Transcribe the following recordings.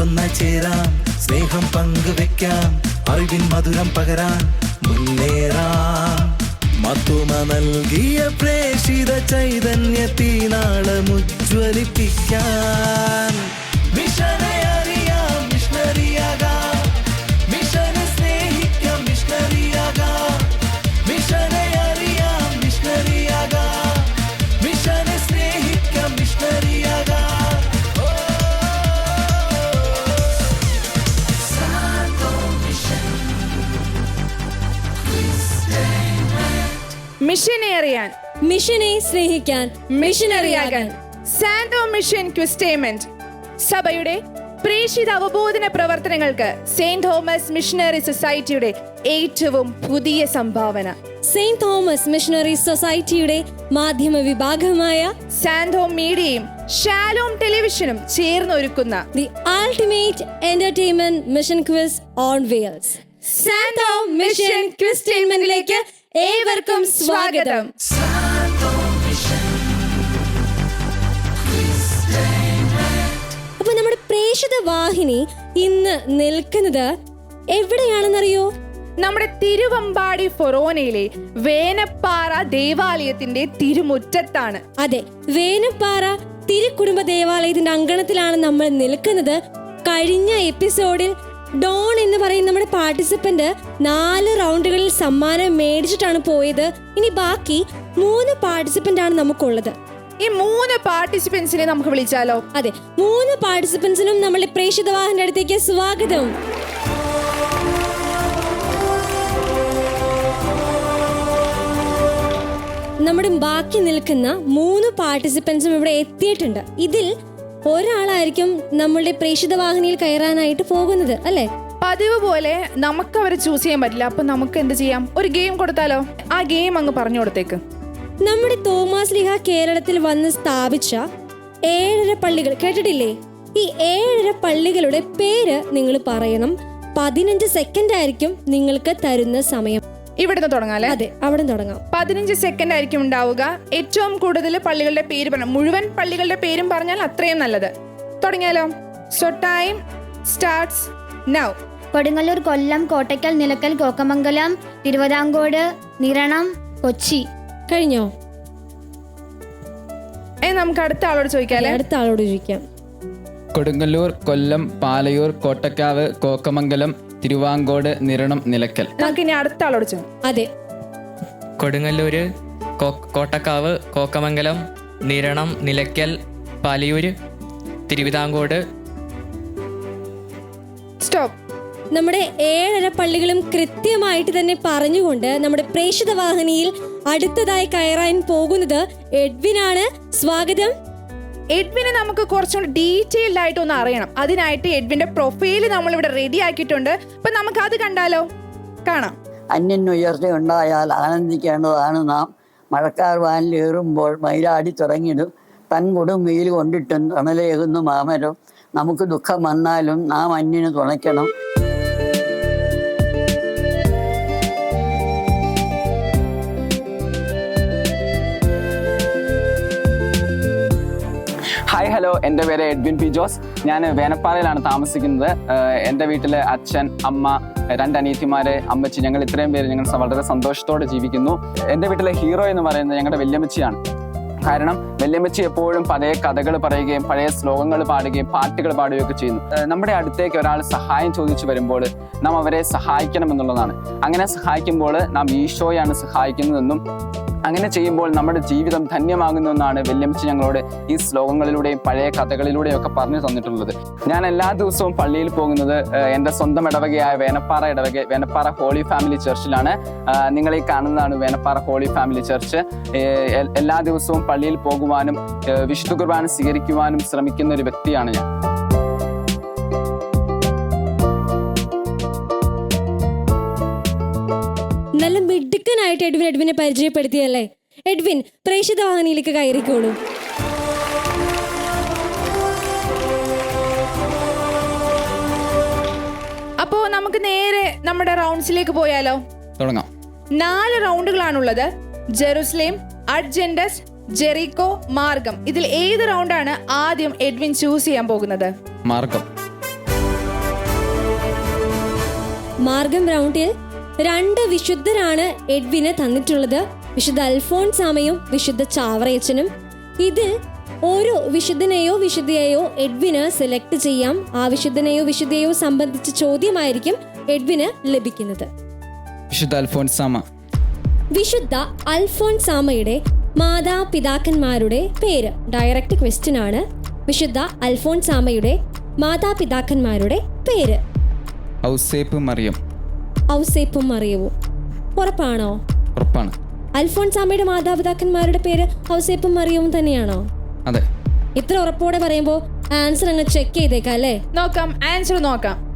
ഒന്നായി ചേരാം സ്നേഹം പങ്കുവെക്കാം. അറിവിൻ മധുരം പകരാൻ മുന്നേറാം. മത്തുമ നൽകിയ പ്രേഷിത ചൈതന്യത്തിനാളം മിഷനെ സ്നേഹിക്കാൻ മിഷനറിയാകാൻ സാന്റോ മിഷൻ ക്വിസ്റ്റേമെന്റ്. സഭയുടെ പ്രേക്ഷിത അവബോധന പ്രവർത്തനങ്ങൾക്ക് സെയിന്റ് തോമസ് മിഷനറി സൊസൈറ്റിയുടെ ഏറ്റവും പുതിയ സംഭാവന. സെയിന്റ് തോമസ് മിഷനറി സൊസൈറ്റിയുടെ മാധ്യമ വിഭാഗമായ സാന്റോ മീഡിയയും ഷാലോം ടെലിവിഷനും ചേർന്ന് ഒരുക്കുന്ന the ultimate entertainment mission quiz on wheels. Santo mission ക്വിസ്റ്റേൻമെന്റിലേക്ക് ഏവർക്കും സ്വാഗതം. വാഹിനി ഇന്ന് നിൽക്കുന്നത് എവിടെയാണെന്നറിയോ? നമ്മുടെ തിരുവമ്പാടി ഫൊറോനയിലെ വേനപ്പാറ ദേവാലയത്തിന്റെ തിരുമുറ്റത്താണ്. അതെ വേനപ്പാറ തിരുക്കുടുംബ ദേവാലയത്തിന്റെ അങ്കണത്തിലാണ് നമ്മൾ നിൽക്കുന്നത്. കഴിഞ്ഞ എപ്പിസോഡിൽ ഡോൺ എന്ന് പറയുന്ന നമ്മുടെ പാർട്ടിസിപ്പന്റ് നാല് റൗണ്ടുകളിൽ സമ്മാനം മേടിച്ചിട്ടാണ് പോയത്. ഇനി ബാക്കി മൂന്ന് പാർട്ടിസിപ്പന്റ് ആണ് നമുക്കുള്ളത്. ഈ മൂന്ന് പാർട്ടിസിപ്പൻസിനെ നമുക്ക് വിളിച്ചാലോ? അതെ മൂന്ന് പാർട്ടിസിപ്പൻസിനും നമ്മുടെ പ്രേക്ഷിത വാഹന്റെ അടുത്തേക്ക് സ്വാഗതം. നമ്മുടെ ബാക്കി നിൽക്കുന്ന മൂന്ന് പാർട്ടിസിപ്പൻസും ഇവിടെ എത്തിയിട്ടുണ്ട്. ഇതിൽ ഒരാളായിരിക്കും നമ്മളുടെ പ്രേക്ഷിത വാഹിനിയിൽ കയറാനായിട്ട് പോകുന്നത് അല്ലേ? പതിവ് പോലെ നമുക്ക് അവരെ ചൂസ് ചെയ്യാൻ പറ്റില്ല. അപ്പൊ നമുക്ക് എന്ത് ചെയ്യാം? ഒരു ഗെയിം കൊടുത്താലോ? ആ ഗെയിം അങ്ങ് പറഞ്ഞു കൊടുത്തേക്ക്. നമ്മുടെ തോമാസ് ലിഹ കേരളത്തിൽ വന്ന് സ്ഥാപിച്ച ഏഴര പള്ളികൾ കേട്ടിട്ടില്ലേ? ഈ ഏഴര പള്ളികളുടെ പേര് നിങ്ങൾ പറയണം. പതിനഞ്ച് സെക്കൻഡ് ആയിരിക്കും നിങ്ങൾക്ക് തരുന്ന സമയം. ഇവിടുന്ന് തുടങ്ങാം അതെ അവിടെ തുടങ്ങാം. പതിനഞ്ച് സെക്കൻഡ് ആയിരിക്കും ഉണ്ടാവുക. ഏറ്റവും കൂടുതൽ പള്ളികളുടെ പേര് പറഞ്ഞു മുഴുവൻ പള്ളികളുടെ പേരും പറഞ്ഞാൽ അത്രയും നല്ലത്. തുടങ്ങിയാലോ? So time starts now Kodungallur Kollam Kottakkal Nilakkal Kokkamangalam Thiruvithamcode Niranam Kochi. കഴിഞ്ഞോ? ഏ നമുക്ക് അടുത്ത ആളോട് ചോദിക്കാല്ലേ അടുത്ത ആളോട് ചോദിക്കാം. കൊടുങ്ങല്ലൂർ കൊല്ലം പാലയൂർ കോട്ടക്കാവ് കോക്കമംഗലം തിരുവാങ്കോട് നിരണം നിലക്കൽ നമുക്ക് ഇനി അടുത്ത ആളോട് ചോദിക്കാം. അതെ. കൊടുങ്ങല്ലൂര് കോട്ടക്കാവ് കോക്കമംഗലം നിരണം നിലയ്ക്കൽ പാലിയൂര് തിരുവിതാംകോട് സ്റ്റോപ്പ് നമ്മുടെ ഏഴര പള്ളികളും കൃത്യമായിട്ട് തന്നെ പറഞ്ഞുകൊണ്ട് നമ്മുടെ പ്രേക്ഷിത വാഹിനിയിൽ അടുത്തതായി കയറാൻ പോകുന്നത് എഡ്വിൻ ആണ് സ്വാഗതം. എഡ്വിനെ നമുക്ക് കുറച്ചുകൂടി ഡീറ്റെയിൽഡ് ആയിട്ട് ഒന്ന് അറിയണം. അതിനായിട്ട് എഡ്വിന്റെ പ്രൊഫൈൽ നമ്മൾ ഇവിടെ റെഡി ആക്കിയിട്ടുണ്ട്. അപ്പൊ നമുക്ക് അത് കണ്ടാലോ? കാണാം. അന്യന് ഉയർച്ചയുണ്ടായാൽ ആനന്ദിക്കേണ്ടതാണ് നാം. മഴക്കാർ വാനിലേറുമ്പോൾ മൈലാടി തുടങ്ങിയിടും തൻ കൊടും വെയിൽ കൊണ്ടിട്ടും തണലേകുന്നു മാമരം. നമുക്ക് ദുഃഖം വന്നാലും നാം അന്യന് തുണയ്ക്കണം. ഹലോ എന്റെ പേര് എഡ്വിൻ പി ജോസ്. ഞാൻ വേനപ്പാറയിലാണ് താമസിക്കുന്നത്. എന്റെ വീട്ടിൽ അച്ഛൻ അമ്മ രണ്ട് അനിയത്തിമാര് അമ്മച്ചി ഞങ്ങൾ ഇത്രയും പേര് ഞങ്ങൾ വളരെ സന്തോഷത്തോടെ ജീവിക്കുന്നു. എന്റെ വീട്ടിലെ ഹീറോ എന്ന് പറയുന്നത് ഞങ്ങളുടെ വല്യമ്മച്ചിയാണ്. കാരണം വല്യമ്മച്ചി എപ്പോഴും പഴയ കഥകൾ പറയുകയും പഴയ ശ്ലോകങ്ങൾ പാടുകയും പാട്ടുകൾ പാടുകയും ഒക്കെ ചെയ്യുന്നു. നമ്മുടെ അടുത്തേക്ക് ഒരാൾ സഹായം ചോദിച്ചു വരുമ്പോൾ നാം അവരെ സഹായിക്കണം എന്നുള്ളതാണ്. അങ്ങനെ സഹായിക്കുമ്പോൾ നാം ഈശോയാണ് സഹായിക്കുന്നതെന്നും അങ്ങനെ ചെയ്യുമ്പോൾ നമ്മുടെ ജീവിതം ധന്യമാകുന്നു എന്നാണ് വില്യംസ് ഞങ്ങളോട് ഈ ശ്ലോകങ്ങളിലൂടെയും പഴയ കഥകളിലൂടെയും ഒക്കെ പറഞ്ഞു തന്നിട്ടുള്ളത്. ഞാൻ എല്ലാ ദിവസവും പള്ളിയിൽ പോകുന്നത് എന്റെ സ്വന്തം ഇടവകയായ വേനപ്പാറ ഇടവക വേനപ്പാറ ഹോളി ഫാമിലി ചർച്ചിലാണ് നിങ്ങൾ ഈ കാണുന്നതാണ് വേനപ്പാറ ഹോളി ഫാമിലി ചർച്ച് എല്ലാ ദിവസവും പള്ളിയിൽ പോകുവാനും വിശുദ്ധ കുർബാന സ്വീകരിക്കുവാനും ശ്രമിക്കുന്ന ഒരു വ്യക്തിയാണ് ഞാൻ. നല്ല മിടുക്കനായിട്ട് എഡ്വിൻ എഡ്വിനെ പരിചയപ്പെടുത്തിയല്ലേ എഡ്വിൻ പ്രേക്ഷിത വാഹിനിയിലേക്ക് കയറിക്കോളൂ. അപ്പോ നമുക്ക് നേരെ നമ്മുടെ റൗണ്ട്സിലേക്ക് പോയാലോ? തുടങ്ങാം. നാല് റൗണ്ടുകളാണുള്ളത്. ജെറുസലേം അഡ്ജൻഡസ് ജെറിക്കോ മാർഗം. ഇതിൽ ഏത് റൗണ്ടാണ് ആദ്യം എഡ്വിൻ ചൂസ് ചെയ്യാൻ പോകുന്നത്? മാർഗം. മാർഗം റൗണ്ടിൽ രണ്ട് വിശുദ്ധരാണ് എഡ്വിന് തന്നിട്ടുള്ളത്. വിശുദ്ധ അൽഫോൺസാമയും വിശുദ്ധ ചാവറയച്ചനും. ഇതിൽ ഓരോ വിശുദ്ധനെയോ വിശുദ്ധയെയോ എഡ്വിന് സെലക്ട് ചെയ്യാം. ആ വിശുദ്ധനെയോ വിശുദ്ധയെയോ സംബന്ധിച്ച ചോദ്യമായിരിക്കും എഡ്വിന് ലഭിക്കുന്നത്. വിശുദ്ധ അൽഫോൻസാമ വിശുദ്ധ അൽഫോൺസാമയുടെ മാതാപിതാക്കന്മാരുടെ പേര് ഡയറക്റ്റ് ക്വസ്റ്റ്യൻ ആണ്. വിശുദ്ധ അൽഫോൺസാമയുടെ മാതാപിതാക്കന്മാരുടെ പേര്. ഔസേപ്പ് മറിയം. ഔസേപ്പും മറിയവും ഉറപ്പാണോ? ഉറപ്പാണ്. അൽഫോൺസാമയുടെ മാതാപിതാക്കന്മാരുടെ പേര് ഔസേപ്പും മറിയവും തന്നെയാണോ? അതെ. ഇത്ര ഉറപ്പോടെ പറയുമ്പോ ആൻസർ അങ്ങ് ചെക്ക് ചെയ്തേക്കാം അല്ലേ? നോക്കാം ആൻസർ നോക്കാം.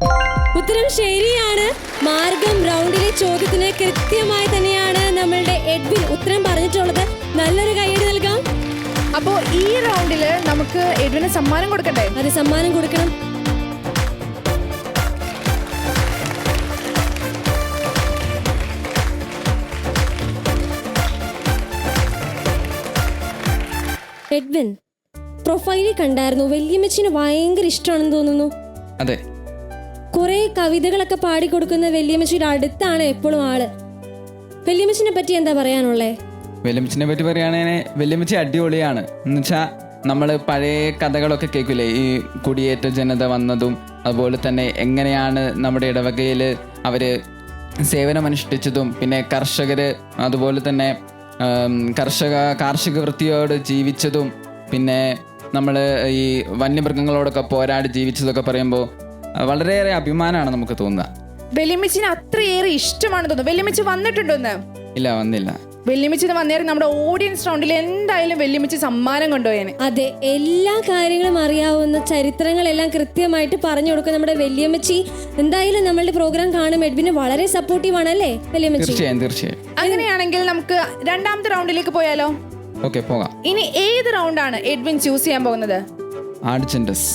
ഉത്തരം ശരിയാണ്. മാർഗം റൗണ്ടിലെ ചോദ്യത്തിന് കൃത്യമായി തന്നെയാണ് നമ്മളുടെ എഡ്വിൻ ഉത്തരം പറഞ്ഞിട്ടുള്ളത്. നല്ലൊരു കൈയ്യടി നൽകാം. അപ്പോ ഈ റൗണ്ടിൽ നമുക്ക് എഡ്വിന് സമ്മാനം കൊടുക്കണ്ടേ അതെ സമ്മാനം കൊടുക്കണം. എഡ്വിൻ പ്രൊഫൈലിൽ കണ്ടായിരുന്നു. വല്യമ്മച്ചിന് ഭയങ്കര ഇഷ്ടമാണെന്ന് തോന്നുന്നു. അതെ. കുറെ കവിതകളൊക്കെ പാടിക്കൊടുക്കുന്ന വല്യമ്മച്ചിയുടെ അടുത്താണ് എപ്പോഴും ആൾ. വല്യമ്മച്ചിനെ പറ്റി എന്താ പറയാനുള്ളേ? വെല്ലുമിച്ചിനെ പറ്റി പറയുകയാണെങ്കിൽ വെല്ലുമിച്ചി അടിപൊളിയാണ്. എന്നുവെച്ചാൽ നമ്മൾ പഴയ കഥകളൊക്കെ കേൾക്കില്ലേ ഈ കുടിയേറ്റ ജനത വന്നതും അതുപോലെ തന്നെ എങ്ങനെയാണ് നമ്മുടെ ഇടവകയിൽ അവർ സേവനമനുഷ്ഠിച്ചതും പിന്നെ കർഷകർ അതുപോലെ തന്നെ കർഷക കാർഷിക വൃത്തിയോട് ജീവിച്ചതും പിന്നെ നമ്മൾ ഈ വന്യമൃഗങ്ങളോടൊക്കെ പോരാടി ജീവിച്ചതൊക്കെ പറയുമ്പോൾ വളരെയേറെ അഭിമാനമാണ് നമുക്ക് തോന്നുക. വെല്ലുമിച്ചിന് അത്രയേറെ ഇഷ്ടമാണ് തോന്നുന്നു. വെല്ലുമിച്ച് വന്നിട്ടുണ്ടോ ഇല്ല വന്നില്ല. വെല്ലുമിച്ചിന് വന്നേരം നമ്മുടെ ഓഡിയൻസ് റൗണ്ടിൽ എന്തായാലും വെല്ലുമിച്ച് സമ്മാനം കൊണ്ടുപോയേനെ അതെ എല്ലാ കാര്യങ്ങളും അറിയാവുന്ന ചരിത്രങ്ങളെല്ലാം കൃത്യമായിട്ട് പറഞ്ഞു കൊടുക്കുക നമ്മുടെ വല്യമ്മച്ചി എന്തായാലും നമ്മളുടെ പ്രോഗ്രാം കാണും. എഡ്വിന് വളരെ സപ്പോർട്ടീവ് ആണല്ലേ അല്ലേ തീർച്ചയായും തീർച്ചയായും. അങ്ങനെയാണെങ്കിൽ നമുക്ക് രണ്ടാമത്തെ റൗണ്ടിലേക്ക് പോയാലോ? ഓക്കെ പോകാം. ഇനി ഏത് റൗണ്ടാണ് എഡ്വിൻ ചൂസ് ചെയ്യാൻ പോകുന്നത്? ആർജന്റസ്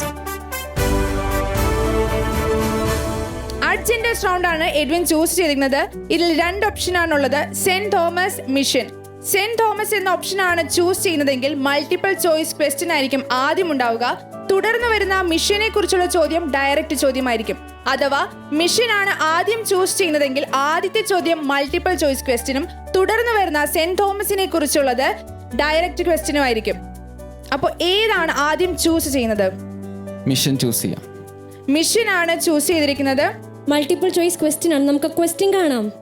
അഡ്ജൻഡസ് സൗണ്ട് ആണ് എഡ്വിൻ ചൂസ് ചെയ്തിരിക്കുന്നത്. ഇതിൽ രണ്ട് ഓപ്ഷൻ ആണുള്ളത്. Saint Thomas mission. Saint Thomas എന്ന ഓപ്ഷൻ ആണ് ചൂസ് ചെയ്യുന്നതെങ്കിൽ മൾട്ടിപ്പിൾ ചോയ്സ് ക്വസ്റ്റ്യൻ ആയിരിക്കും ആദ്യം ഉണ്ടാവുക. തുടർന്ന് വരുന്ന മിഷനെ കുറിച്ചുള്ള ചോദ്യം ഡയറക്റ്റ് ചോദ്യമായിരിക്കും. അഥവാ മിഷൻ ആണ് ആദ്യം ചൂസ് ചെയ്യുന്നതെങ്കിൽ ആദ്യത്തെ ചോദ്യം മൾട്ടിപ്പിൾ ചോയ്സ് ക്വസ്റ്റ്യനും തുടർന്ന് വരുന്ന സെന്റ് തോമസിനെ കുറിച്ചുള്ളത് ഡയറക്റ്റ് ക്വസ്റ്റ്യനും ആയിരിക്കും. അപ്പോൾ ഏതാണ് ആദ്യം ചൂസ് ചെയ്യുന്നത്? മിഷൻ ചൂസ് ചെയ്യാം. മിഷൻ ആണ് ചൂസ് ചെയ്തിരിക്കുന്നത്. മൾട്ടിപ്പിൾ ചോയ്സ് ക്വസ്റ്റ്യൻ ആണ്. നമുക്ക് ക്വസ്റ്റ്യൻ കാണാം.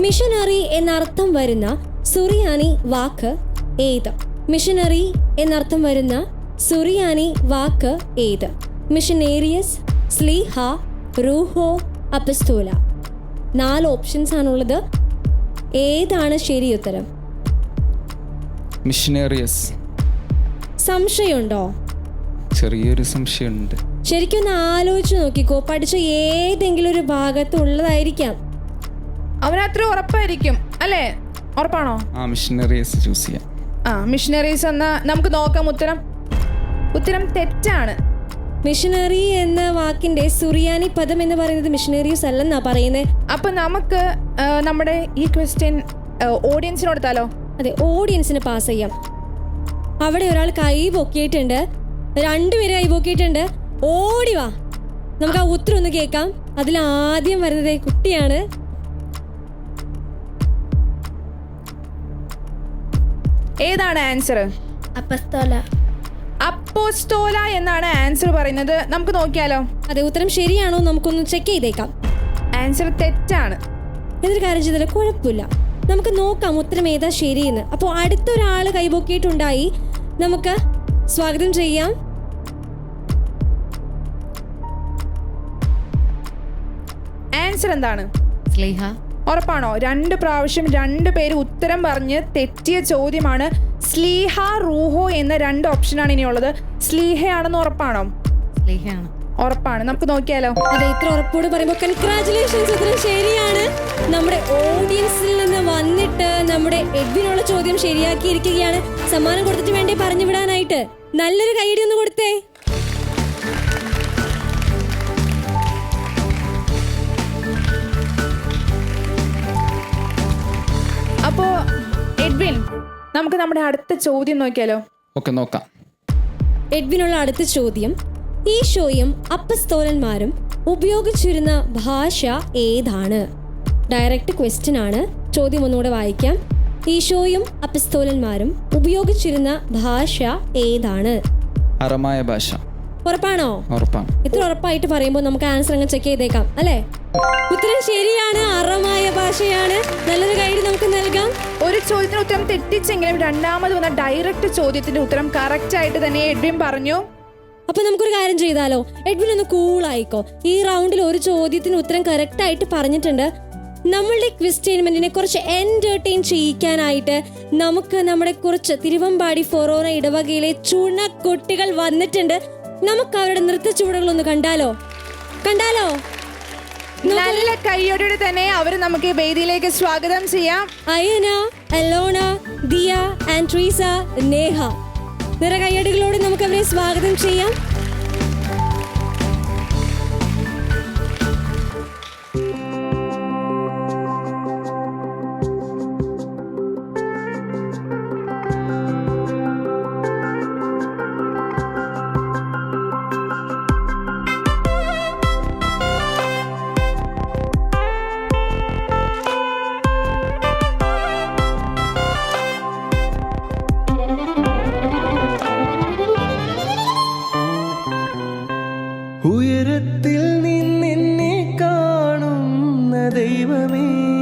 മിഷനറി എന്നർത്ഥം വരുന്ന സുറിയാനി വാക്ക് ഏത്? മിഷനറി എന്നർത്ഥം വരുന്ന സുറിയാനി വാക്ക് ഏത്? മിഷനേറിയസ് സ്ലീഹ റൂഹോ അപ്പസ്തോല. നാല് ഓപ്ഷൻസ് ആണുള്ളത്. ഏതാണ് ശരി ഉത്തരം? മിഷനേറിയസ് സംശയമുണ്ടോ? ചെറിയൊരു സംശയമുണ്ട്. ശരിക്കും ഒന്ന് ആലോചിച്ച് നോക്കിക്കോ പഠിച്ച ഏതെങ്കിലും ഒരു ഭാഗത്ത് ഉള്ളതായിരിക്കാം. അവനത്ര ഉറപ്പായിരിക്കും അല്ലേ? ഉറപ്പാണോ? ആ മിഷനറീസ് ചൂസ് ചെയ്യാം. ആ മിഷനറീസ് എന്ന നമുക്ക് നോക്കാം ഉത്തരം. ഉത്തരം തെറ്റാണ്. മിഷനറി എന്ന വാക്കിന്റെ സുറിയാനി പദം എന്ന് പറയുന്നത് മിഷനറീസ് അല്ലെന്നാ പറയുന്നത് അപ്പൊ നമുക്ക് നമ്മുടെ ഈ ക്വസ്റ്റ്യൻ ഓഡിയൻസിന് കൊടുത്താലോ അതെ ഓഡിയൻസിന് പാസ് ചെയ്യാം. അവിടെ ഒരാൾ കൈ പൊക്കിയിട്ടുണ്ട്. രണ്ടുപേരെ കൈ പൊക്കിയിട്ടുണ്ട്. ഓടി വാ. നമുക്ക് ആ ഉത്തരം ഒന്ന് കേൾക്കാം. അതിൽ ആദ്യം വരുന്നത് കുട്ടിയാണ്. ഏതാണ് ആൻസർ അപ്പോസ്തോല. അപ്പോസ്തോല എന്നാണ് ആൻസർ പറയുന്നത്. നമുക്ക് നോക്കിയാലോ? അതെ ഉത്തരം ശരിയാണോ നമുക്കൊന്ന് ചെക്ക് ചെയ്തേക്കാം. ആൻസർ തെറ്റാണ്. എന്നൊരു കാര്യം ചെയ്താൽ കുഴപ്പമില്ല. നമുക്ക് നോക്കാം ഉത്തരം ഏതാ ശരിയെന്ന്. അപ്പോൾ അടുത്തൊരാൾ കൈപൊക്കിയിട്ടുണ്ടായി നമുക്ക് സ്വാഗതം ചെയ്യാം. ആൻസർ എന്താണ് സ്ലേഹ. ഉറപ്പാണോ? രണ്ട് പ്രാവശ്യം രണ്ട് പേര് ഉത്തരം പറഞ്ഞ് തെറ്റിയ ചോദ്യമാണ് സ്ലീഹ റൂഹോ എന്ന രണ്ട് ഓപ്ഷനാണ് ഇനിയുള്ളത്. സ്ലീഹയാണെന്ന് ഉറപ്പാണോ? സ്ലേഹയാണ്. ഉറപ്പാണ്. നമുക്ക് നോക്കിയാലോ? അതെ ഇത്ര ഉറപ്പോട് പറയുമ്പോൾ കൺഗ്രാചുലേഷൻസ് ഇത്ര ശരിയാണ്. നമ്മുടെ ഓഡിയൻസിൽ നിന്ന് വന്നിട്ട് നമ്മുടെ എഡ്വിനുള്ള ചോദ്യം ശരിയാക്കിയിരിക്കുകയാണ്. സമ്മാനം കൊടുത്തിട്ട് വേണ്ടി പറഞ്ഞു വിടാനായിട്ട്. നല്ലൊരു കൈയടി ഒന്ന് കൊടുത്തേ. അപ്പോ എഡ്വിൻ നമുക്ക് നമ്മുടെ അടുത്ത ചോദ്യം നോക്കിയാലോ? ഓക്കെ നോക്കാം. എഡ്വിനുള്ള അടുത്ത ചോദ്യം ഈ ഷോയും അപ്പസ്തോലന്മാരും ഉപയോഗിച്ചിരുന്ന ഭാഷ ഏതാണ്? ഡയറക്റ്റ് ക്വസ്റ്റ്യൻ ആണ്. ചോദ്യം ഒന്നുകൂടെ വായിക്കാം. ഈശോയും അപ്പസ്തോലന്മാരും ഉപയോഗിച്ചിരുന്ന ഭാഷ ഏതാണ്? അറമായ ഭാഷ. ഉറപ്പാണോ? ഇത്ര ഉറപ്പായിട്ട് പറയുമ്പോൾ നമുക്ക് ആൻസർ അങ്ങ് ചെക്ക് ചെയ്തേക്കാം അല്ലേ? ഉത്തരം ശരിയാണ് അറമായ ഭാഷയാണ്. നല്ലൊരു ഗൈഡ് നമുക്ക് നൽകാം. ഒരു ചോദ്യത്തിന് ഉത്തരം തെറ്റിച്ചെങ്കിലും രണ്ടാമത് വന്ന ഡയറക്റ്റ് ചോദ്യത്തിന്റെ ഉത്തരം കറക്റ്റ് ആയിട്ട് തന്നെ എഡ്വിൻ പറഞ്ഞു. അപ്പൊ നമുക്കൊരു കാര്യം ചെയ്താലോ? എഡ്വിൻ ഒന്ന് കൂൾ ആയിക്കോ. ഈ റൗണ്ടിൽ ഒരു ചോദ്യത്തിന് ഉത്തരം കറക്റ്റ് ആയിട്ട് പറഞ്ഞിട്ടുണ്ട്. നമ്മളുടെ ക്വിസ്റ്റൈൻമെന്റിനെ കുറച്ച് എന്റർടൈൻ ചെയ്യിക്കാനായിട്ട് നമുക്ക് നമ്മുടെ കുറച്ച് തിരുവമ്പാടി ഫൊറോന ഇടവകയിലെ ചുണക്കുട്ടികൾ വന്നിട്ടുണ്ട്. നമുക്ക് അവരുടെ നൃത്ത ചുവടുകളൊന്ന് കണ്ടാലോ? കണ്ടാലോ? നല്ല കൈയോടെ തന്നെ അവർ നമുക്ക് വേദിയിലേക്ക് സ്വാഗതം ചെയ്യാം. അയന അലോണ ദിയ ആൻഡ് ട്രീസ നേഹ. നിറ കയ്യടികളോടെ നമുക്ക് അവരെ സ്വാഗതം ചെയ്യാം. ഉയരത്തിൽ നിന്നെ കാണുന്ന ദൈവമേ.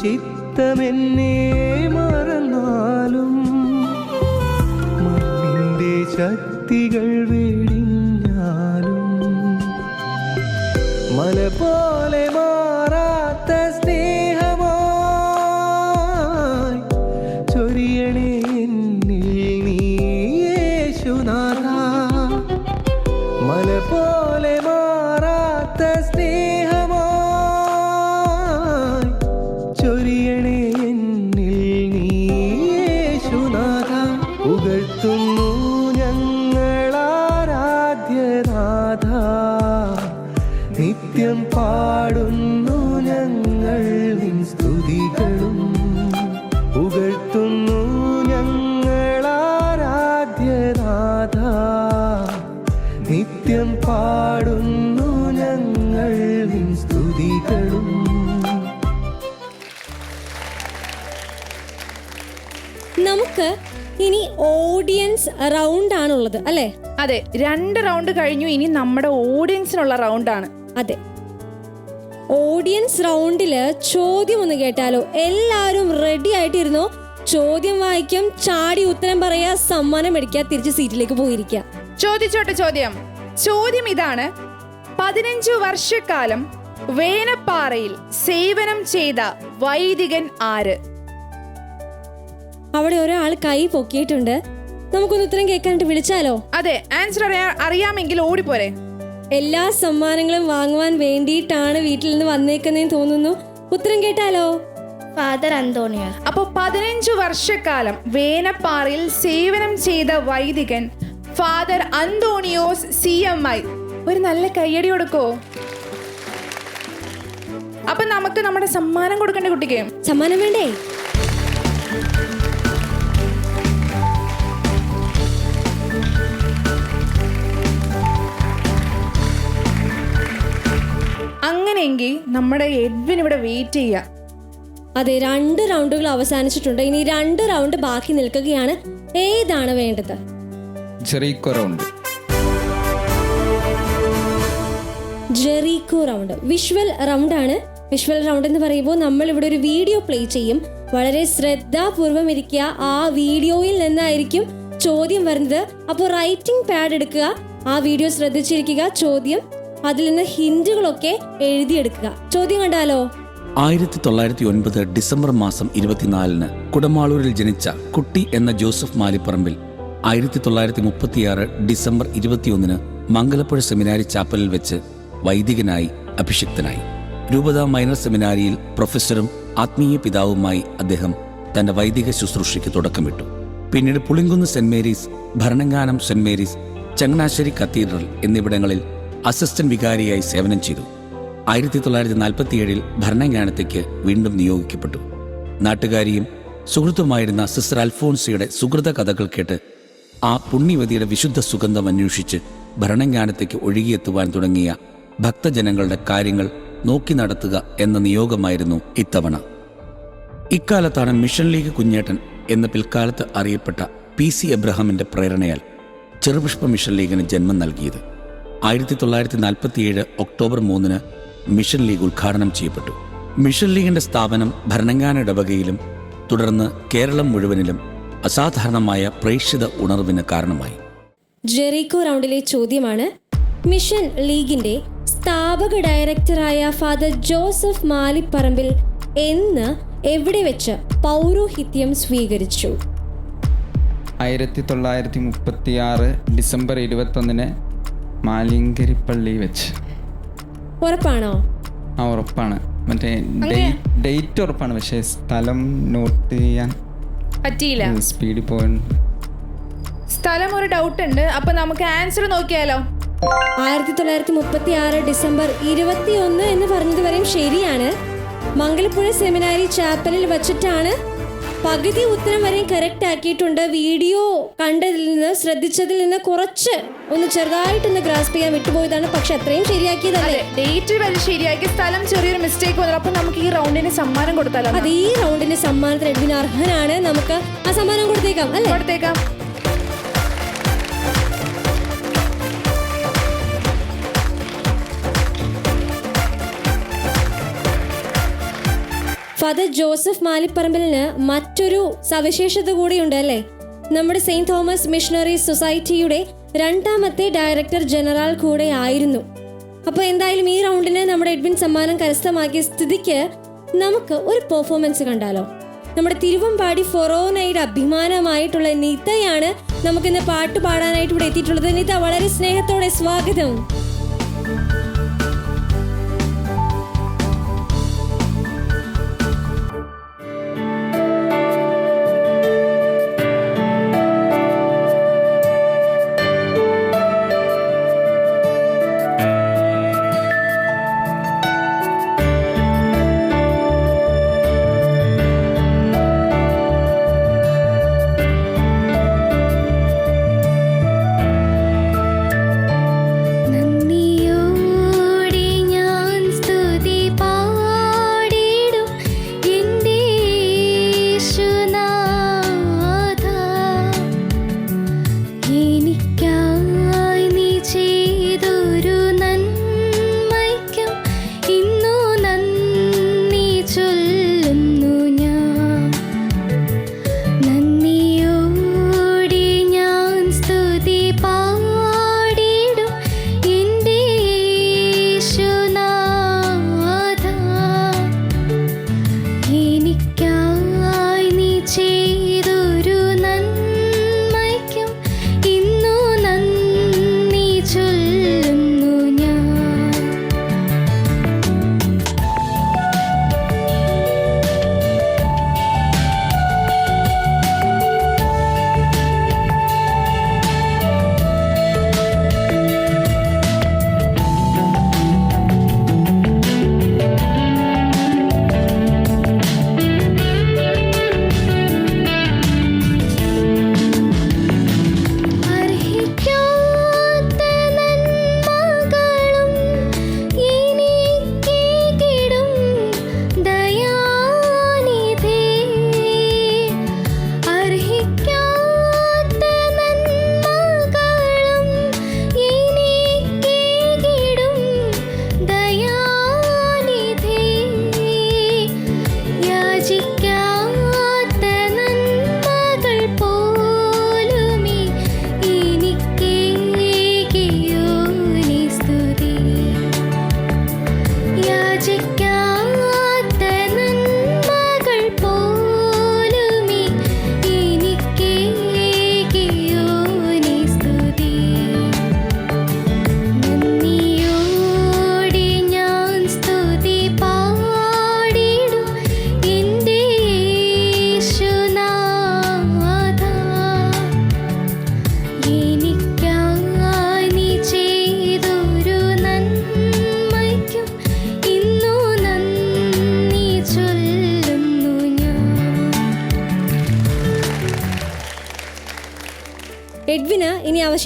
ചിത്തമെന്നെ മറന്നാലും മണ്ണിന്റെ ശക്തികൾ വേടിഞ്ഞാലും മല പോലെ നമുക്ക് ഇനി ഓഡിയൻസ് റൗണ്ട് ആണുള്ളത് അല്ലേ? അതെ രണ്ട് റൗണ്ട് കഴിഞ്ഞു ഇനി നമ്മുടെ ഓഡിയൻസിനുള്ള റൗണ്ടാണ് അതെ. ഓഡിയൻസ് റൗണ്ടിൽ ചോദ്യം ഒന്ന് കേട്ടാലോ? എല്ലാവരും റെഡി ആയിട്ടിരുന്നോ? ചോദ്യം വായിക്കും ചാടി ഉത്തരം പറയാ സമ്മാനം മേടിക്കുക തിരിച്ച് സീറ്റിലേക്ക് പോയിരിക്കുക ചോദിച്ചോട്ടെ ചോദ്യം. ചോദ്യം ഇതാണ്. പതിനഞ്ചു വർഷക്കാലം വേനപ്പാറയിൽ സേവനം ചെയ്ത വൈദികൻ ആര്? അവിടെ ഒരാൾ കൈ പൊക്കിയിട്ടുണ്ട്. നമുക്കൊന്ന് ഉത്തരം കേൾക്കാനായിട്ട് വിളിച്ചാലോ? അതെ ആൻസർ അറിയാ അറിയാമെങ്കിൽ ഓടിപ്പോരെ എല്ലാ സമ്മാനങ്ങളും വാങ്ങുവാൻ വേണ്ടിയിട്ടാണ് വീട്ടിൽ നിന്ന് വന്നേക്കുന്നതെന്ന് തോന്നുന്നു. ഉത്തരം കേട്ടാലോ? ഫാദർ അന്തോണിയോ അപ്പൊ പതിനഞ്ചു വർഷക്കാലം വേനപ്പാറയിൽ സേവനം ചെയ്ത വൈദികൻ father Antonios C M I ഒരു നല്ല കയ്യടി കൊടുക്കോ? അപ്പൊ നമുക്ക് നമ്മുടെ സമ്മാനം കൊടുക്കേണ്ട കുട്ടിക്ക്? സമ്മാനം വേണ്ടേ? അങ്ങനെയെങ്കിൽ നമ്മുടെ എഡ്വിൻ ഇവിടെ വെയിറ്റ് ചെയ്യുക അതെ രണ്ട് റൗണ്ടുകൾ അവസാനിച്ചിട്ടുണ്ട്. ഇനി രണ്ട് റൗണ്ട് ബാക്കി നിൽക്കുകയാണ്. ഏതാണ് വേണ്ടത്? Jericho round. Jericho round. Visual round ആണ് വിഷ്വൽ റൗണ്ട് എന്ന് പറയുമ്പോൾ നമ്മൾ ഇവിടെ ഒരു വീഡിയോ പ്ലേ ചെയ്യും. വളരെ ശ്രദ്ധാപൂർവം ഇരിക്കുക. ആ വീഡിയോയിൽ നിന്നായിരിക്കും ചോദ്യം വരുന്നത്. അപ്പോൾ റൈറ്റിംഗ് പാഡ് എടുക്കുക. ആ വീഡിയോ ശ്രദ്ധിച്ചിരിക്കുക. ചോദ്യം അതിൽ നിന്ന് ഹിന്റുകളൊക്കെ എഴുതിയെടുക്കുക. ചോദ്യം കണ്ടാലോ? ആയിരത്തി തൊള്ളായിരത്തി ഒൻപത് ഡിസംബർ മാസം ഇരുപത്തിനാലിന് കുടമാളൂരിൽ ജനിച്ച കുട്ടി എന്ന ജോസഫ് മാലിപ്പറമ്പിൽ ആയിരത്തി തൊള്ളായിരത്തി മുപ്പത്തിയാറ് ഡിസംബർ ഇരുപത്തിയൊന്നിന് മംഗലപ്പുഴ സെമിനാരി ചാപ്പലിൽ വെച്ച് വൈദികനായി അഭിഷിക്തനായി. രൂപത മൈനർ സെമിനാരിയിൽ പ്രൊഫസറും ആത്മീയ പിതാവുമായി അദ്ദേഹം തന്റെ വൈദിക ശുശ്രൂഷയ്ക്ക് തുടക്കമിട്ടു. പിന്നീട് Pulinkunnu Saint Mary's Bharananganam Saint Mary's Changanassery cathedral എന്നിവിടങ്ങളിൽ അസിസ്റ്റന്റ് വികാരിയായി സേവനം ചെയ്തു. ആയിരത്തി തൊള്ളായിരത്തി നാൽപ്പത്തിയേഴിൽ ഭരണങ്ങാനത്തേക്ക് വീണ്ടും നിയോഗിക്കപ്പെട്ടു. നാട്ടുകാരിയും സുഹൃത്തുമായിരുന്ന സിസ്റ്റർ അൽഫോൺസിയുടെ സുഹൃത കഥകൾ കേട്ട് ആ പുണ്യവതിയുടെ വിശുദ്ധ സുഗന്ധം അന്വേഷിച്ച് ഭരണങ്ങാനത്തേക്ക് ഒഴുകിയെത്തുവാൻ തുടങ്ങിയ ഭക്തജനങ്ങളുടെ കാര്യങ്ങൾ നോക്കി നടത്തുക എന്ന നിയോഗമായിരുന്നു ഇത്തവണ. ഇക്കാലത്താണ് മിഷൻ ലീഗ് കുഞ്ഞേട്ടൻ എന്ന പിൽക്കാലത്ത് അറിയപ്പെട്ട പി സി എബ്രഹാമിന്റെ പ്രേരണയാൽ ചെറുപുഷ്പ മിഷൻ ലീഗിന് ജന്മം നൽകിയത്. ആയിരത്തി തൊള്ളായിരത്തി നാൽപ്പത്തിയേഴ് ഒക്ടോബർ മൂന്നിന് മിഷൻ ലീഗ് ഉദ്ഘാടനം ചെയ്യപ്പെട്ടു. മിഷൻ ലീഗിന്റെ സ്ഥാപനം ഭരണങ്ങാന ഇടവകയിലും തുടർന്ന് കേരളം മുഴുവനിലും അസാധാരണമായ പ്രേക്ഷിത ഉണർവിന് കാരണമായി. ജെറിക്കോ റൗണ്ടിലെ ചോദ്യമാണ് മിഷൻ ലീഗിന്റെ സ്ഥാപക ഡയറക്ടറായ ഫാദർ ജോസഫ് മാലിപ്പറമ്പിൽ എന്ന് എവിടെ വെച്ച് പൗരോഹിത്യം സ്വീകരിച്ചു? ആയിരത്തി തൊള്ളായിരത്തി മുപ്പത്തി ആറ് ഡിസംബർ ഇരുപത്തൊന്നിന് മാലിങ്കരിപ്പള്ളി വെച്ച്. ഉറപ്പാണോ? ആ ഉറപ്പാണ്. മറ്റേ ഡേറ്റ് ഡേറ്റ് ഉറപ്പാണ് പക്ഷേ സ്ഥലം നോട്ട് ചെയ്യാൻ പറ്റിയില്ല. സ്പീഡിൽ പോകാൻ. സ്ഥലം ഒരു ഡൗട്ട് ഉണ്ട് അപ്പൊ നമുക്ക് ആൻസർ നോക്കിയാലോ? ആയിരത്തി തൊള്ളായിരത്തി മുപ്പത്തി ആറ് ഡിസംബർ ഇരുപത്തി ഒന്ന് എന്ന് പറഞ്ഞത് വരെയും ശരിയാണ്. മംഗലപ്പുഴ സെമിനാരി ചാപ്പലിൽ വച്ചിട്ടാണ് പകുതി ഉത്തരം വരെയും കറക്റ്റ് ആക്കിയിട്ടുണ്ട്. വീഡിയോ കണ്ടതിൽ നിന്ന് ശ്രദ്ധിച്ചതിൽ നിന്ന് കുറച്ച് ഒന്ന് ചെറുതായിട്ടൊന്ന് ഗ്രാസ്പ് ചെയ്യാൻ വിട്ടുപോയതാണ്. പക്ഷെ അത്രയും ശരിയാക്കിയതല്ലേ? ഡേറ്റ് വരെ ശരിയാക്കി സ്ഥലം ചെറിയൊരു മിസ്റ്റേക്ക് വന്നു. അപ്പൊ നമുക്ക് ഈ റൗണ്ടിന് സമ്മാനം കൊടുത്താലോ? അത് ഈ റൗണ്ടിന്റെ സമ്മാനത്തിന് അർഹനാണ്. നമുക്ക് ആ സമ്മാനം കൊടുത്തേക്കാം അല്ലേ? കൊടുത്തേക്കാം. ഫാദർ ജോസഫ് മാലിപ്പറമ്പിലിന് മറ്റൊരു സവിശേഷത കൂടിയുണ്ട് അല്ലേ? നമ്മുടെ സെയിന്റ് തോമസ് മിഷണറി സൊസൈറ്റിയുടെ രണ്ടാമത്തെ ഡയറക്ടർ ജനറൽ കൂടെ ആയിരുന്നു. അപ്പോൾ എന്തായാലും ഈ റൗണ്ടിന് നമ്മുടെ എഡ്വിൻ സമ്മാനം കരസ്ഥമാക്കിയ സ്ഥിതിക്ക് നമുക്ക് ഒരു പെർഫോമൻസ് കണ്ടാലോ? നമ്മുടെ തിരുവമ്പാടി ഫൊറോനയുടെ അഭിമാനമായിട്ടുള്ള നിതയാണ് നമുക്കിന്ന് പാട്ട് പാടാനായിട്ട് ഇവിടെ എത്തിയിട്ടുള്ളത്. നിത വളരെ സ്നേഹത്തോടെ സ്വാഗതം.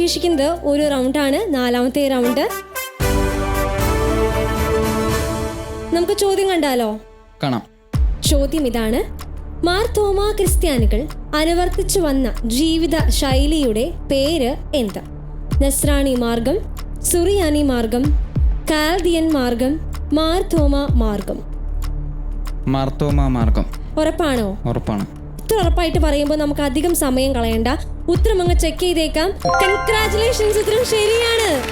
അവശേഷിക്കുന്നത് ഒരു റൗണ്ടാണ് നാലാമത്തെ റൗണ്ട് നമുക്ക് ചോദ്യം കണ്ടാലോ? കാണാം. ചോദ്യം ഇതാണ്. മാർ തോമ ക്രിസ്ത്യാനികൾ അനുവർത്തിച്ചു വന്ന ജീവിത ശൈലിയുടെ പേര് എന്ത്? നസ്രാണി മാർഗം സുറിയാനി മാർഗം കാൽദിയൻ മാർഗം മാർ തോമ മാർഗം. മാർത്തോമ മാർഗം. ഉറപ്പാണോ? ഉറപ്പാണ്. ഇത്ര ഉറപ്പായിട്ട് പറയുമ്പോൾ നമുക്ക് അധികം സമയം കളയണ്ട. ഉത്തരം അങ്ങ് ചെക്ക് ചെയ്തേക്കാം. കൺഗ്രാറ്റുലേഷൻസ് ഉത്തരം ശരിയാണ്.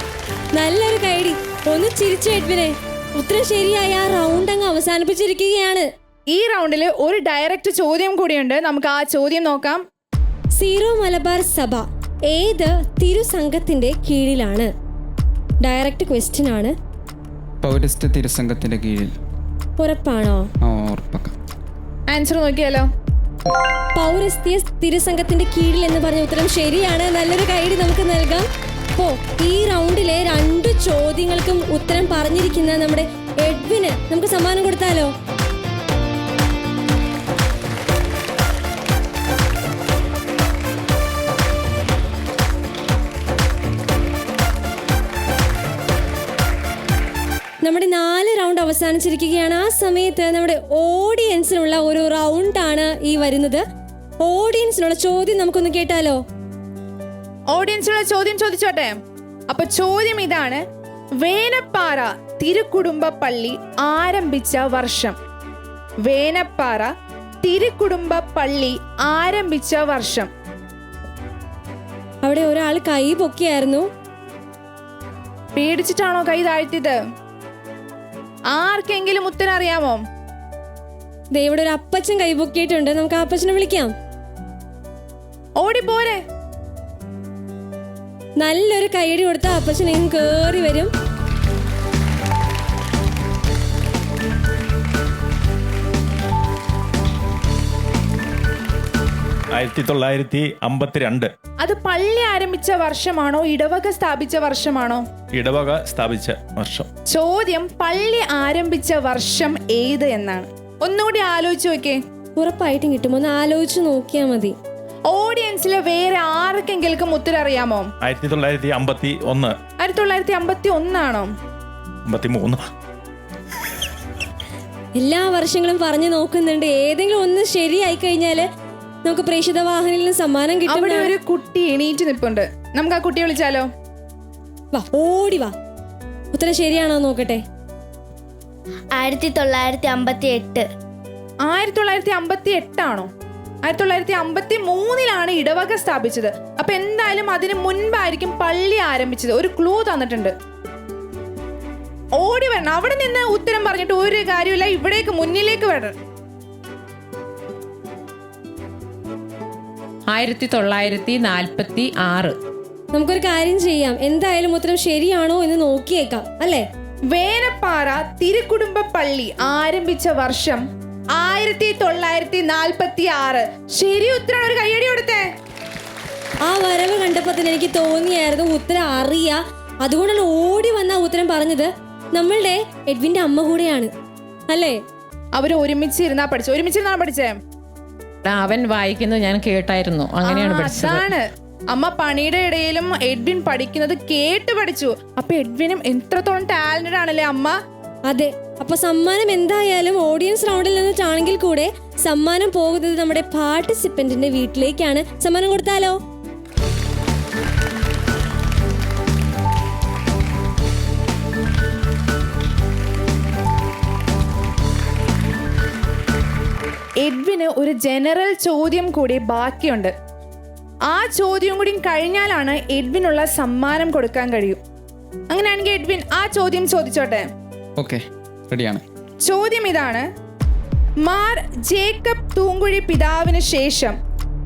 നല്ലൊരു കൈഡി ഒന്ന് ചിരിച്ചു എഡ്വിനെ? ഉത്തരം ശരിയായ. ആ റൗണ്ട് അങ്ങ് അവസാനിപ്പിച്ചിരിക്കുകയാണ്. ഈ റൗണ്ടിൽ ഒരു ഡയറക്റ്റ് ചോദ്യം കൂടിയുണ്ട്. നമുക്ക് ആ ചോദ്യം നോക്കാം. സീറോ മലബാർ സഭ ഏത് തിരുസംഘത്തിന്റെ കീഴിലാണ്? ഡയറക്റ്റ് ക്വസ്റ്റ്യൻ ആണ്. പൗരസ്ത്യ തിരുസംഘത്തിന്റെ കീഴിൽ. ഉറപ്പാണോ? ആ ഉറപ്പാക്കാം. ആൻസർ നോക്കിയാലോ? പൗരസ്ത്യ തിരുസംഘത്തിന്റെ കീഴിൽ എന്ന് പറഞ്ഞ ഉത്തരം ശരിയാണ്. നല്ലൊരു ഗൈഡ് നമുക്ക് നൽകാം. അപ്പോ ഈ റൗണ്ടിലെ രണ്ട് ചോദ്യങ്ങൾക്കും ഉത്തരം പറഞ്ഞിരിക്കുന്ന നമ്മുടെ എഡ്വിന് നമുക്ക് സമ്മാനം കൊടുത്താലോ? നമ്മുടെ നാല് റൗണ്ട് അവസാനിച്ചിരിക്കുകയാണ്. ആ സമയത്ത് നമ്മുടെ ഓഡിയൻസിനുള്ള ഒരു റൗണ്ടാണ് ഈ വരുന്നത്. ഓഡിയൻസിനുള്ള ചോദ്യം നമുക്കൊന്ന് കേട്ടാലോ? ഓഡിയൻസിനുള്ള ചോദ്യം ചോദിച്ചോട്ടെ. അപ്പൊ ചോദ്യം ഇതാണ്. വേനപ്പാറ തിരുക്കുടുംബ പള്ളി ആരംഭിച്ച വർഷം. വേനപ്പാറ തിരുക്കുടുംബ പള്ളി ആരംഭിച്ച വർഷം. അവിടെ ഒരാൾ കൈ പൊക്കിയായിരുന്നു. പേടിച്ചിട്ടാണോ കൈ താഴ്ത്തിയത്? ആർക്കെങ്കിലും ഉത്തരം അറിയാമോ ദേ ഇവിടെ ഒരു അപ്പച്ചൻ കൈപൊക്കിയിട്ടുണ്ട്. നമുക്ക് ആ അപ്പച്ചനെ വിളിക്കാം. ഓടിപ്പോരെ. നല്ലൊരു കൈയടി കൊടുത്ത അപ്പച്ചൻ ഇങ്ങ് കേറി വരും. ആയിരത്തി തൊള്ളായിരത്തി അമ്പത്തിരണ്ട് അത് പള്ളി ആരംഭിച്ച വർഷമാണോ ഇടവക സ്ഥാപിച്ച വർഷമാണോ? ഇടവക സ്ഥാപിച്ച വർഷം. ചോദ്യം പള്ളി ആരംഭിച്ച വർഷം ഏത് എന്നാണ്. ഒന്നുകൂടി ആലോചിച്ചു നോക്കേ ഉറപ്പായിട്ടും കിട്ടും. ഒന്ന് ആലോചിച്ച് നോക്കിയാൽ മതി. ഓഡിയൻസിലെ വേറെ ആർക്കെങ്കിലും ഉത്തരം അറിയാമോ ആയിരത്തി തൊള്ളായിരത്തി അമ്പത്തി ഒന്ന് ആയിരത്തി തൊള്ളായിരത്തി അമ്പത്തി ഒന്നാണോ എല്ലാ വർഷങ്ങളും പറഞ്ഞു നോക്കുന്നുണ്ട്. ഏതെങ്കിലും ഒന്ന് ശരിയായി കഴിഞ്ഞാൽ നമുക്ക് പ്രേക്ഷിത വാഹനിൽ നിന്ന് സമ്മാനം കിട്ടും അവിടെ ഒരു കുട്ടി എണീറ്റ് നിപ്പുണ്ട് നമുക്ക് ആ കുട്ടിയെ വിളിച്ചാലോ? വാ ഓടി വാ. ഉത്തരം ശരിയാണോ നോക്കട്ടെ. ആയിരത്തി തൊള്ളായിരത്തി അമ്പത്തി എട്ട് ആയിരത്തി തൊള്ളായിരത്തി അമ്പത്തി എട്ടാണോ ആയിരത്തി തൊള്ളായിരത്തി അമ്പത്തി മൂന്നിലാണ് ഇടവക സ്ഥാപിച്ചത്. അപ്പൊ എന്തായാലും അതിന് മുൻപായിരിക്കും പള്ളി ആരംഭിച്ചത്. ഒരു ക്ലൂ തന്നിട്ടുണ്ട്. ഓടി വരണം. അവിടെ നിന്ന് ഉത്തരം പറഞ്ഞിട്ട് ഒരു കാര്യമില്ല ഇവിടേക്ക് മുന്നിലേക്ക് വരണം. ആയിരത്തി തൊള്ളായിരത്തി നാൽപ്പത്തി ആറ് നമുക്കൊരു കാര്യം ചെയ്യാം. എന്തായാലും ഉത്തരം ശരിയാണോ എന്ന് നോക്കിയേക്കാം അല്ലേ? വേനപ്പാറ തിരുക്കുടുംബ പള്ളി ആരംഭിച്ച വർഷം ആയിരത്തി തൊള്ളായിരത്തി നാൽപ്പത്തി ആറ് ശരി ഉത്തരം ഒരു കയ്യടി കൊടുത്തേ. ആ വരവ് കണ്ടപ്പോൾ തന്നെ എനിക്ക് തോന്നിയായിരുന്നു ഉത്തരം അറിയാ. അതുകൊണ്ടാണ് ഓടി വന്ന ഉത്തരം പറഞ്ഞത്. നമ്മളുടെ എഡ്വിന്റെ അമ്മ കൂടെയാണ് അല്ലേ? അവർ ഒരുമിച്ചിരുന്നാ പഠിച്ചു ഒരുമിച്ചിരുന്നാ പഠിച്ചേ? അവൻ വായിക്കുന്നത് ഞാൻ കേട്ടായിരുന്നു. അങ്ങനെയാണ് പഠിച്ചത്. അമ്മ പണിയുടെ ഇടയിലും എഡ്വിൻ പഠിക്കുന്നത് കേട്ട് പഠിച്ചു. അപ്പൊ എഡ്വിനും എത്രത്തോളം ടാലന്റഡ് ആണല്ലേ അമ്മ? അതെ. അപ്പൊ സമ്മാനം എന്തായാലും ഓഡിയൻസ് റൗണ്ടിൽ നിന്നിട്ടാണെങ്കിൽ കൂടെ സമ്മാനം പോകുന്നത് നമ്മുടെ പാർട്ടിസിപ്പന്റിന്റെ വീട്ടിലേക്കാണ്. സമ്മാനം കൊടുത്താലോ? എഡ്വിന് ഒരു ജനറൽ ചോദ്യം കൂടി ബാക്കിയുണ്ട്. ആ ചോദ്യം കൂടി കഴിഞ്ഞാലാണ് എഡ്വിനുള്ള സമ്മാനം കൊടുക്കാൻ കഴിയൂ. അങ്ങനെയാണെങ്കിൽ എഡ്വിൻ ആ ചോദ്യം ചോദിച്ചോട്ടെ? ഓക്കെ റെഡിയാണ്. ചോദ്യം ഇതാണ്. മാർ ജേക്കബ് തൂങ്കുഴി പിതാവിന് ശേഷം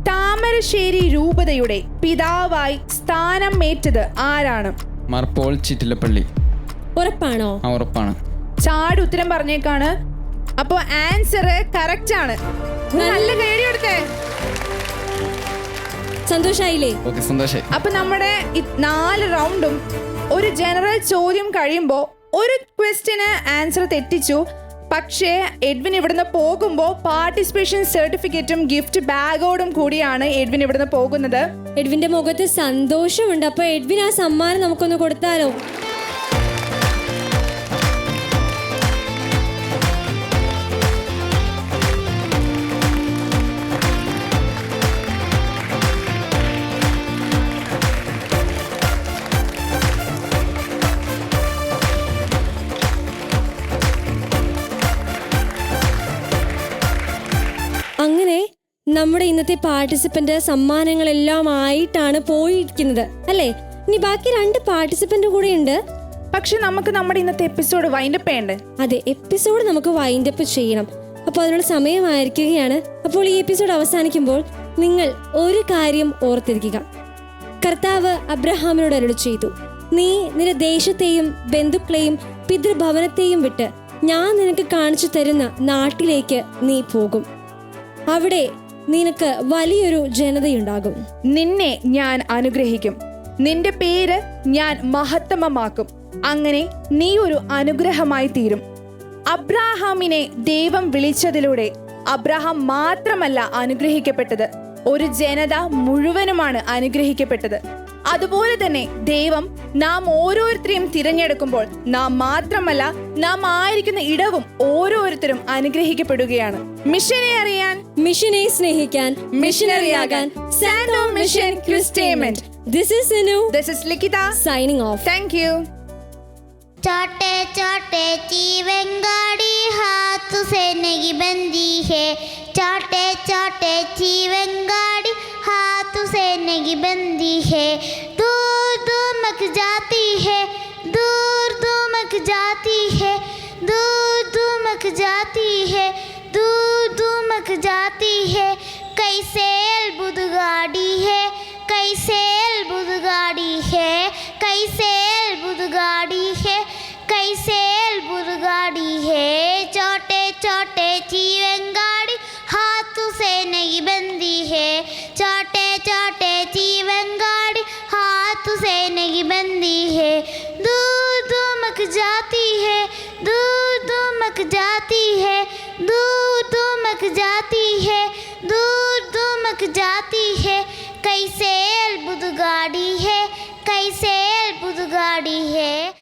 താമരശ്ശേരി രൂപതയുടെ പിതാവായി സ്ഥാനം ഏറ്റത് ആരാണ്? മാർ പോൾ ചിറ്റിലപ്പള്ളി. ഉറപ്പാണോ? ആ ഉറപ്പാണ്. ചാട് ഉത്തരം പറഞ്ഞേക്കാണ്. അപ്പോ ആൻസർ കറക്റ്റ് ആണ്. നല്ല കയറി കൊടുത്തേ സന്തോഷായില്ലേ? ഓക്കെ സന്തോഷായി. അപ്പൊ നമ്മുടെ നാല് റൗണ്ടും ഒരു ജനറൽ ചോദ്യം കഴിയുമ്പോൾ ഒരു ക്വസ്റ്റിന് ആൻസർ തെറ്റിച്ചു. പക്ഷേ എഡ്വിൻ ഇവിടുന്ന് പോകുമ്പോൾ പാർട്ടിസിപ്പേഷൻ സർട്ടിഫിക്കറ്റും ഗിഫ്റ്റ് ബാഗോടും കൂടിയാണ് എഡ്വിൻ ഇവിടുന്ന് പോകുന്നത്. എഡ്വിന്റെ മുഖത്ത് സന്തോഷമുണ്ട്. അപ്പൊ എഡ്വിൻ ആ സമ്മാനം നമുക്കൊന്ന് കൊടുത്താലോ? നമ്മുടെ ഇന്നത്തെ പാർട്ടിസിപ്പന്റ് സമ്മാനങ്ങളെല്ലാം ആയിട്ടാണ് പോയിരിക്കുന്നത് അല്ലേ? ഇനി ബാക്കി രണ്ട് പാർട്ടിസിപ്പന്റ് കൂടെ ഉണ്ട്. പക്ഷെ നമുക്ക് നമ്മുടെ ഇന്നത്തെ എപ്പിസോഡ് വൈൻഡപ്പ് ചെയ്യണ്ടേ? അതെ എപ്പിസോഡ് നമുക്ക് വൈൻഡ് അപ്പ് ചെയ്യണം. അപ്പോൾ അതിനുള്ള സമയമായിരിക്കുകയാണ്. അപ്പോൾ ഈ എപ്പിസോഡ് അവസാനിക്കുമ്പോൾ നിങ്ങൾ ഒരു കാര്യം ഓർത്തിരിക്കുക. കർത്താവ് അബ്രഹാമിനോട് അരുളി ചെയ്തു. നീ നിന്റെ ദേശത്തെയും ബന്ധുക്കളെയും പിതൃഭവനത്തെയും വിട്ട് ഞാൻ നിനക്ക് കാണിച്ചു തരുന്ന നാട്ടിലേക്ക് നീ പോകും. അവിടെ നിനക്ക് വലിയൊരു ജനതയുണ്ടാകും. നിന്നെ ഞാൻ അനുഗ്രഹിക്കും. നിന്റെ പേര് ഞാൻ മഹത്തമമാക്കും. അങ്ങനെ നീ ഒരു അനുഗ്രഹമായി തീരും. അബ്രാഹാമിനെ ദൈവം വിളിച്ചതിലൂടെ അബ്രഹാം മാത്രമല്ല അനുഗ്രഹിക്കപ്പെട്ടത്. ഒരു ജനത മുഴുവനുമാണ് അനുഗ്രഹിക്കപ്പെട്ടത്. അതുപോലെ തന്നെ ദൈവം നാം ഓരോരുത്തരെയും തിരഞ്ഞെടുക്കുമ്പോൾ നാം മാത്രമല്ല നാം ആയിരിക്കുന്ന ഇടവും ഓരോരുത്തരും അനുഗ്രഹിക്കപ്പെടുകയാണ് മിഷനെ അറിയാൻ മിഷനെ സ്നേഹിക്കാൻ മിഷനറിയാകാൻ സാൻഡോ mission ക്രിസ്റ്റേമെന്റ് this is Sinu this is Likhita signing off thank you चाटे चाटे चीवेंगाड़ी हाथ से नहीं बंदी है चाटे चाटे चीवेंगाड़ी हाथ से नहीं बंदी है। दूर दूर मक जाती है। दूर दूर मक जाती है। दूर दूर मक जाती है। दूर दूर मक जाती है। कैसे अलबुद गाड़ी है। कैसे अलबुद गाड़ी है। कैसे अलबुद गाड़ी से बुदगाड़ी है।